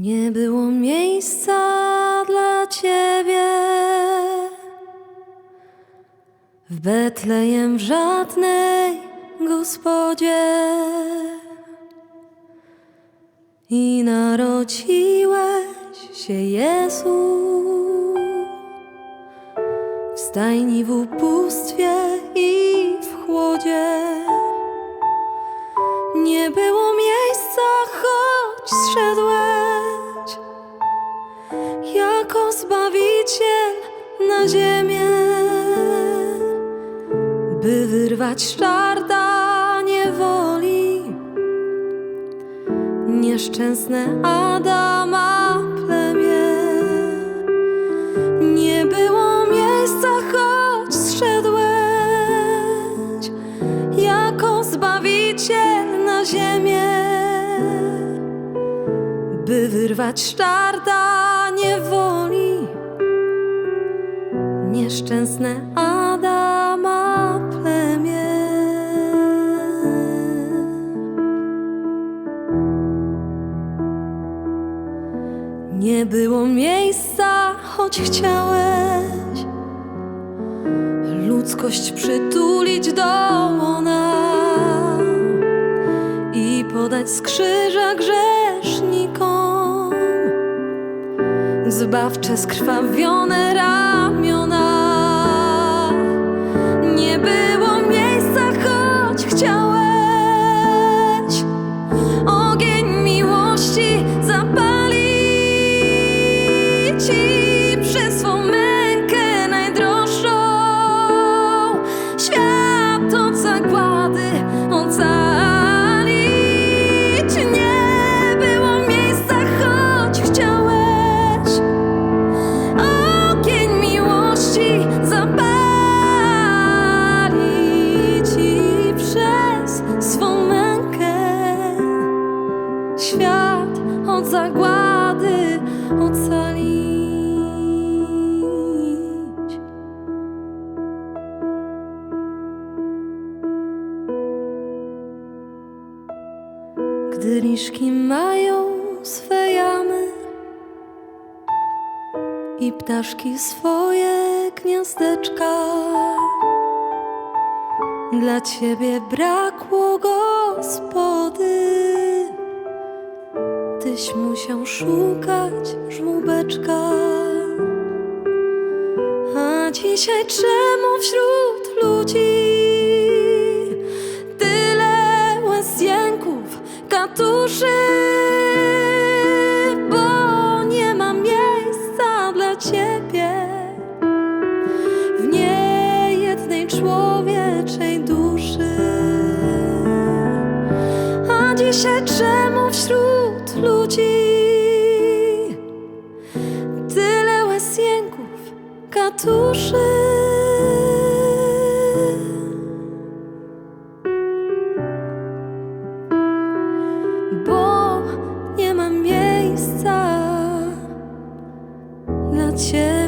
Nie było miejsca dla ciebie. W Betlejem w żadnej gospodzie. I narodziłeś się Jezu. W stajni w ubóstwie i w chłodzie. Nie było miejsca, choć zszedłeś na ziemię, by wyrwać z czarta niewoli nieszczęsne Adama plemię. Nie było miejsca, choć zszedłeś jako zbawiciel na ziemię, by wyrwać z czarta niewoli nieszczęsne Adama plemię. Nie było miejsca, choć chciałeś ludzkość przytulić do łona i podać z krzyża grzesznikom zbawcze skrwawione. Od zagłady ocalić. Gdy liszki mają swe jamy i ptaszki swoje gniazdeczka, dla ciebie brakło gospody. Musiał szukać żłóbeczka. A dzisiaj czemu wśród ludzi tyle łez, jęków, katuszy? Bo nie ma miejsca dla ciebie w niejednej człowieczej duszy. A dzisiaj czemu wśród ludzi. Tyle łasienków, katuszy. Bo nie ma miejsca dla ciebie.